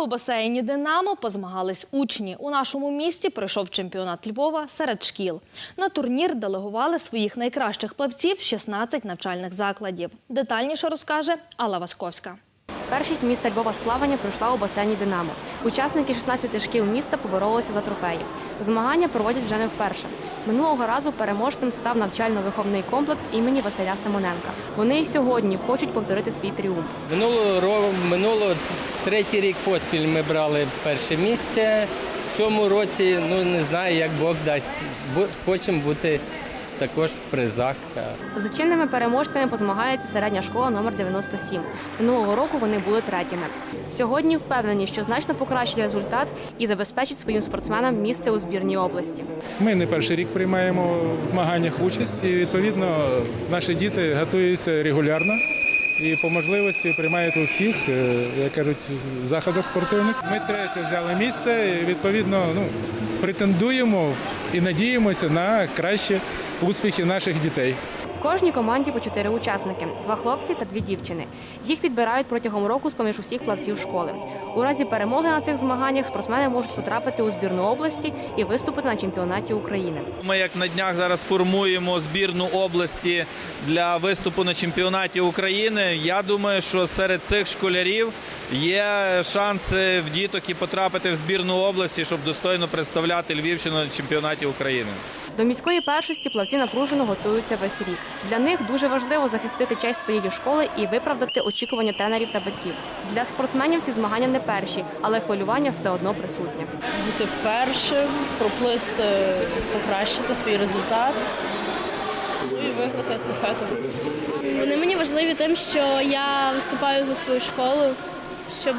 У басейні Динамо позмагались учні. У нашому місті пройшов чемпіонат Львова серед шкіл. На турнір делегували своїх найкращих плавців 16 навчальних закладів. Детальніше розкаже Алла Васковська. Першість міста Львова з плавання пройшла у басейні Динамо. Учасники 16 шкіл міста поборолися за трофеї. Змагання проводять вже не вперше. Минулого разу переможцем став навчально-виховний комплекс імені Василя Симоненка. Вони і сьогодні хочуть повторити свій тріумф. Минулого року, минуло третій рік поспіль ми брали перше місце. В цьому році, ну не знаю, як Бог дасть. Хочемо бути також в призах. З чинними переможцями позмагається середня школа номер 97. Минулого року вони були третіми. Сьогодні впевнені, що значно покращить результат і забезпечить своїм спортсменам місце у збірній області. Ми не перший рік приймаємо в змаганнях участь, і відповідно наші діти готуються регулярно і по можливості приймають у всіх, е, як кажуть, заходах спортивних. Ми третє взяли місце. і, Відповідно, ну претендуємо і надіємося на кращі успіхи наших дітей. В кожній команді по чотири учасники: два хлопці та дві дівчини. Їх відбирають протягом року з поміж усіх плавців школи. У разі перемоги на цих змаганнях спортсмени можуть потрапити у збірну області і виступити на чемпіонаті України. Ми як на днях зараз формуємо збірну області для виступу на чемпіонаті України. Я думаю, що серед цих школярів є шанси в діток і потрапити в збірну області, щоб достойно представляти Львівщину на чемпіонаті України. До міської першості плавці напружено готуються весь рік. Для них дуже важливо захистити честь своєї школи і виправдати очікування тренерів та батьків. Для спортсменів ці змагання не перші, але хвилювання все одно присутнє. бути першим, проплисти, покращити свій результат ну і виграти естафету. Вони мені важливі тим, що я виступаю за свою школу, щоб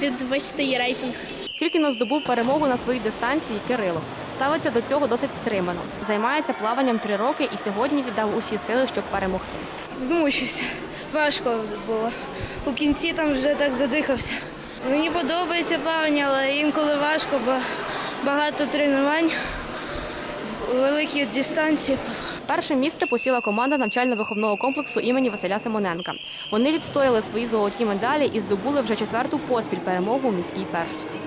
підвищити її рейтинг. Тільки но здобув перемогу на своїй дистанції Кирило. Ставиться до цього досить стримано. Займається плаванням три роки і сьогодні віддав усі сили, щоб перемогти. Змучився. Важко було. У кінці там вже так задихався. Мені подобається плавання, але інколи важко, бо багато тренувань, великі дистанції. Перше місце посіла команда навчально-виховного комплексу імені Василя Симоненка. Вони відстояли свої золоті медалі і здобули вже четверту поспіль перемогу у міській першості.